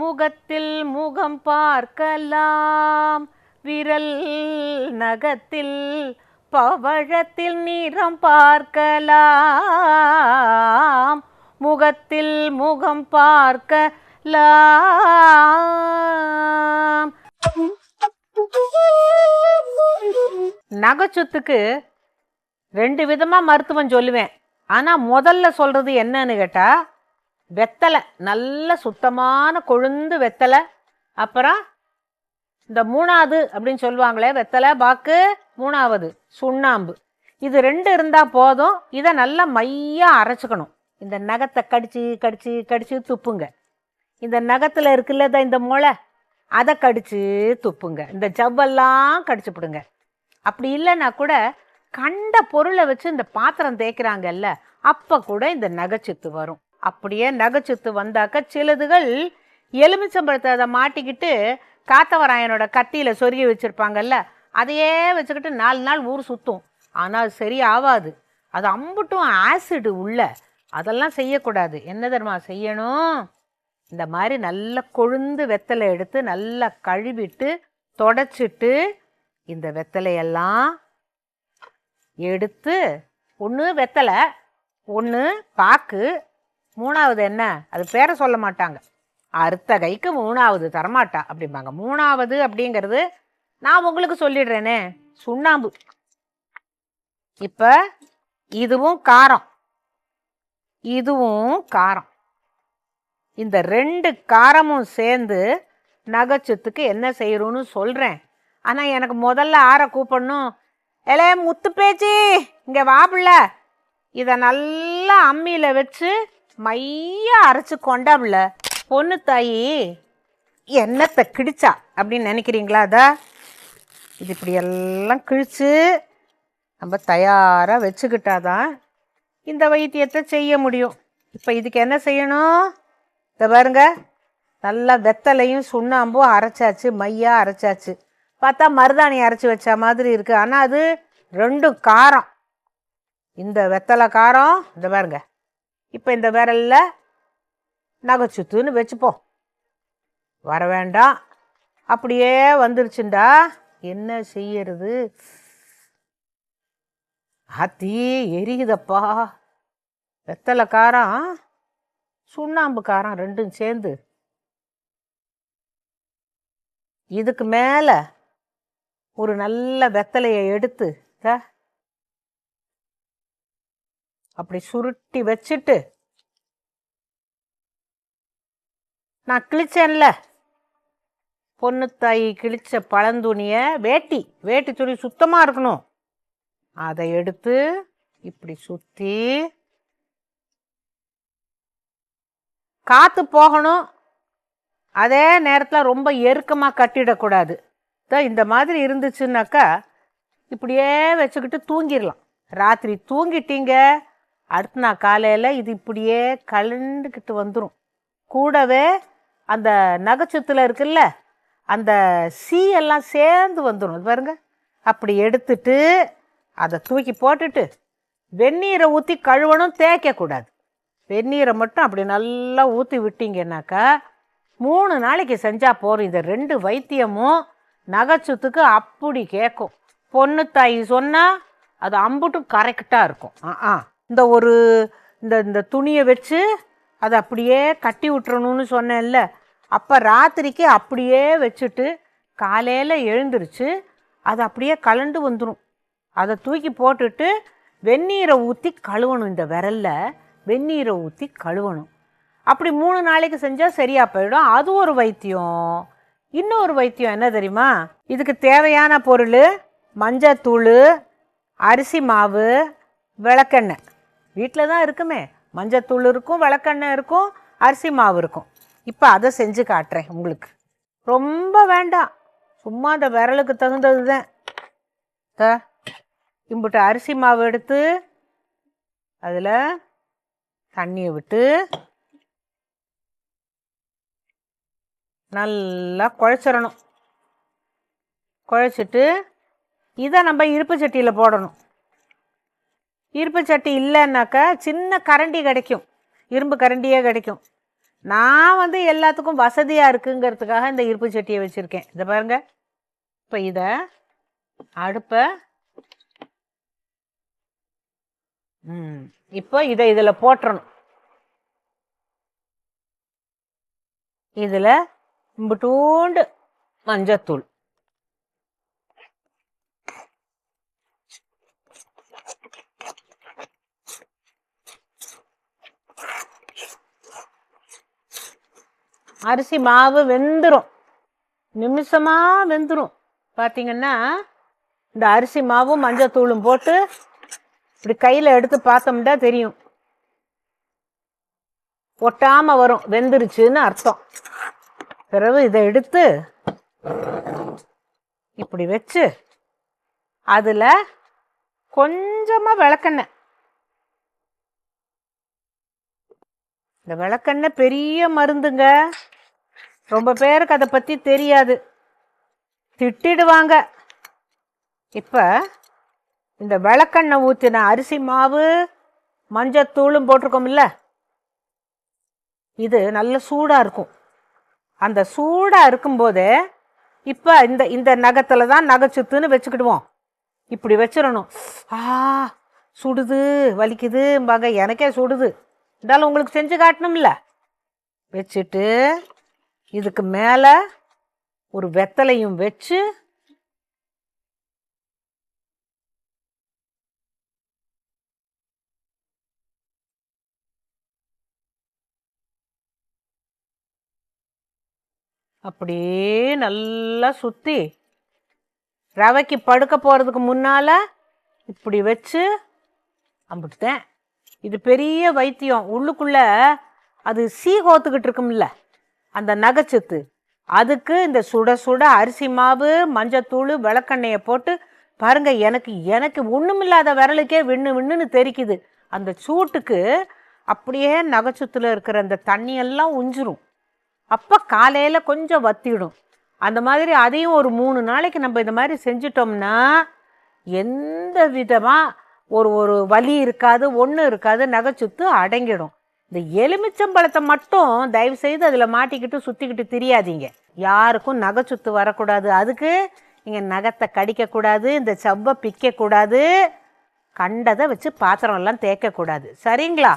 முகத்தில் முகம் பார்க்கலாம். விரல் நகத்தில் பவழத்தில் நிறம் பார்க்கலாம். முகத்தில் முகம் பார்க்கலாம். நகைச்சொத்துக்கு ரெண்டு விதமாக மருத்துவம் சொல்லுவேன். ஆனால் முதல்ல சொல்கிறது என்னன்னு கேட்டால் வெத்தலை நல்ல சுத்தமான கொழுந்து வெத்தலை. அப்புறம் இந்த மூணாவது அப்படின்னு சொல்லுவாங்களே வெத்தலை பாக்கு மூணாவது சுண்ணாம்பு. இது ரெண்டு இருந்தால் போதும். இதை நல்லா மையாக அரைச்சிக்கணும். இந்த நகத்தை கடிச்சு கடிச்சு கடிச்சு துப்புங்க. இந்த நகத்தில் இருக்குல்ல இந்த முளை அதை கடிச்சு துப்புங்க. இந்த ஜவ்வெல்லாம் கடிச்சுப்பிடுங்க அப்படி இல்லைன்னா கூட கண்ட பொருளை வச்சு இந்த பாத்திரம் தேய்க்கிறாங்கல்ல அப்போ கூட இந்த நகைச்சித்து வரும். அப்படியே நகைச்சுத்து வந்தாக்க சிலதுகள் எலுமிச்சம்பழத்தை அதை மாட்டிக்கிட்டு காத்தவராயனோட கத்தியில் சொருகி வச்சுருப்பாங்கல்ல அதையே வச்சுக்கிட்டு நாலு நாள் ஊர் சுற்றும் ஆனால் அது சரி ஆகாது அது அம்புட்டும் ஆசிடு உள்ள. அதெல்லாம் செய்யக்கூடாது. என்ன தெரியுமா செய்யணும்? இந்த மாதிரி நல்லா கொழுந்து வெத்தலை எடுத்து நல்லா கழுவிட்டு தொடச்சிட்டு இந்த வெத்தலையெல்லாம் எடுத்து ஒன்று வெத்தலை ஒன்று பாக்கு மூணாவது என்ன? அது பேரை சொல்ல மாட்டாங்க. அறுத்த கைக்கு மூணாவது தரமாட்டா அப்படிம்பாங்க. மூணாவது அப்படிங்கிறது நான் உங்களுக்கு சொல்லிடுறேனே. சுண்ணாம்பு. இப்போ இதுவும் காரம். இதுவும் காரம். இந்த ரெண்டு காரமும் சேர்ந்து நகைச்சத்துக்கு என்ன செய்யறோன்னு சொல்கிறேன் ஆனால் எனக்கு முதல்ல ஆற கூப்பிடணும் எலே முத்து பேச்சி இங்கே வாப்புல இதை நல்லா அம்மியில் வச்சு மைய அரைச்சு கொண்டாம்ல பொண்ணு தாயி. எண்ணத்தை கிழிச்சா அப்படின்னு நினைக்கிறீங்களா அதா? இது இப்படி எல்லாம் கிழிச்சு நம்ம தயாராக வச்சுக்கிட்டாதான் இந்த வைத்தியத்தை செய்ய முடியும். இப்போ இதுக்கு என்ன செய்யணும்? இதை பாருங்க. நல்லா வெத்தலையும் சுண்ணாம்பும் அரைச்சாச்சு மையாக அரைச்சாச்சு. பார்த்தா மருதாணி அரைச்சி வச்ச மாதிரி இருக்குது ஆனால் அது ரெண்டும் காரம். இந்த வெத்தலை காரம் இந்த பாருங்க. இப்போ இந்த விரலில் நகைச்சுத்துன்னு வச்சுப்போம் வர வேண்டாம். அப்படியே வந்துருச்சுண்டா. என்ன செய்யறது? ஆத்தி எரியுதப்பா. வெத்தலை காரம் சுண்ணாம்பு காரம் ரெண்டும் சேர்ந்து. இதுக்கு மேலே ஒரு நல்ல வெத்தலையை எடுத்து அப்படி சுருட்டி வச்சுட்டு நான் கிழிச்சேன்ல. பொண்ணு கிழிச்ச பழந்துணிய வேட்டி வேட்டி துணி சுத்தமாக இருக்கணும். அதை எடுத்து இப்படி சுற்றி காற்று போகணும். அதே நேரத்தில் ரொம்ப எருக்கமாக கட்டிடக்கூடாது. தான் இந்த மாதிரி இருந்துச்சுன்னாக்கா இப்படியே வச்சுக்கிட்டு தூங்கிடலாம் ராத்திரி தூங்கிட்டீங்க. அடுத்து நான் காலையில் இது இப்படியே கலண்டுக்கிட்டு வந்துடும் கூடவே அந்த நகைச்சுத்தில் இருக்குல்ல அந்த சீ எல்லாம் சேர்ந்து வந்துடும் இது பாருங்க. அப்படி எடுத்துட்டு அதை தூக்கி போட்டுட்டு வெந்நீரை ஊற்றி கழுவணும் தேய்க்கக்கூடாது வெந்நீரை மட்டும் அப்படி நல்லா ஊற்றி விட்டீங்கன்னாக்கா மூணு நாளைக்கு செஞ்சால் போதும். இந்த ரெண்டு வைத்தியமும் நகைச்சுத்துக்கு அப்படி கேட்கும் பொண்ணு தாய் சொன்னால் அது அம்புட்டும் கரெக்டாக இருக்கும். ஆ ஆ. இந்த ஒரு இந்த இந்த துணியை வச்சு அதை அப்படியே கட்டி விட்டுறணும்னு சொன்னேன்ல. அப்போ ராத்திரிக்கு அப்படியே வச்சுட்டு காலையில் எழுந்திருச்சு அது அப்படியே கலண்டு வந்துடும் அதை தூக்கி போட்டுட்டு வெந்நீரை ஊற்றி கழுவணும் இந்த விரலில். வெந்நீரை ஊற்றி கழுவணும். அப்படி மூணு நாளைக்கு செஞ்சால் சரியாக போயிடும். அது ஒரு வைத்தியம். இன்னொரு வைத்தியம் என்ன தெரியுமா? இதுக்கு தேவையான பொருள் மஞ்சத்தூள் அரிசி மாவு விளக்கெண்ணெய். வீட்டில் தான் இருக்குமே. மஞ்சத்தூள் இருக்கும் விளக்கெண்ணெய் இருக்கும் அரிசி மாவு இருக்கும். இப்போ அதை செஞ்சு காட்டுறேன் உங்களுக்கு. ரொம்ப வேண்டாம். சும்மா அந்த விரலுக்கு தகுந்தது தான் த இம்புட்டு அரிசி மாவு எடுத்து அதில் தண்ணியை விட்டு நல்லா குழச்சிடணும் குழச்சிட்டு இதை நம்ம இருப்பு சட்டியில் போடணும். இருப்பு சட்டி இல்லைன்னாக்கா சின்ன கரண்டி கிடைக்கும். இரும்பு கரண்டியே கிடைக்கும். நான் வந்து எல்லாத்துக்கும் வசதியாக இருக்குங்கிறதுக்காக இந்த இருப்பு சட்டியை வச்சுருக்கேன். இதை பாருங்க. இப்போ இதை அடுப்பை ம் இப்போ இதை இதில் போட்டுறணும். இதில் இம்புட்டூண்டு மஞ்சத்தூள். அரிசி மாவு வெந்துடும் நிமிஷமாக வெந்துடும் பார்த்தீங்கன்னா இந்த அரிசி மாவும் மஞ்சத்தூளும் போட்டு இப்படி கையில் எடுத்து பார்த்தோம்னா தெரியும். ஒட்டாமல் வரும். வெந்துருச்சுன்னு அர்த்தம். பிறகு இதை எடுத்து இப்படி வச்சு அதில் கொஞ்சமாக விளக்கெண்ணெய். இந்த விளக்கெண்ணெய் பெரிய மருந்துங்க. ரொம்ப பேருக்கு அதை பற்றி தெரியாது. திட்டிடுவாங்க. இப்போ இந்த விளக்கெண்ணெய் ஊற்றின அரிசி மாவு மஞ்சத்தூளும் போட்டிருக்கோம்ல? இது நல்ல சூடாக இருக்கும். அந்த சூடாக இருக்கும்போதே இப்போ இந்த இந்த நகத்தில் தான் நகைச்சுத்துன்னு வச்சுக்கிடுவோம். இப்படி வச்சிடணும். ஆ சுடுது வலிக்குதும்பாங்க. எனக்கே சுடுது. இருந்தாலும் உங்களுக்கு செஞ்சு காட்டணும்ல. வச்சுட்டு இதுக்கு மேலே ஒரு வெத்தலையும் வச்சு அப்படியே நல்லா சுற்றி ரவைக்கு படுக்க போகிறதுக்கு முன்னால் இப்படி வச்சு அம்பிட்டுட்டேன். இது பெரிய வைத்தியம். உள்ளுக்குள்ளே அது சீ கோத்துக்கிட்டு இருக்கும்ல. அந்த நகைச்சத்து. அதுக்கு இந்த சுட சுட அரிசி மாவு மஞ்சத்தூள் விளக்கெண்ணெயை போட்டு பாருங்க எனக்கு எனக்கு ஒன்றுமில்லாத விரலுக்கே விண்ணு விண்ணுன்னு தெரிக்குது. அந்த சூட்டுக்கு அப்படியே நகைச்சத்தில் இருக்கிற அந்த தண்ணியெல்லாம் உஞ்சிரும். அப்போ காலையில் கொஞ்சம் வத்திடும். அந்த மாதிரி அதையும் ஒரு மூணு நாளைக்கு நம்ம இந்த மாதிரி செஞ்சிட்டோம்னா எந்த விதமாக ஒரு ஒரு வலி இருக்காது ஒன்றும் இருக்காது நகைச்சுத்து அடங்கிடும். இந்த எலுமிச்சம்பழத்தை மட்டும் தயவு செய்து அதில் மாட்டிக்கிட்டு சுற்றிக்கிட்டு தெரியாதீங்க. யாருக்கும் நகை சுத்து வரக்கூடாது. அதுக்கு நீங்கள் நகத்தை கடிக்கக்கூடாது இந்த செவ்வை பிக்கக்கூடாது. கண்டதை வச்சு பாத்திரம் எல்லாம் தேய்க்கக்கூடாது சரிங்களா?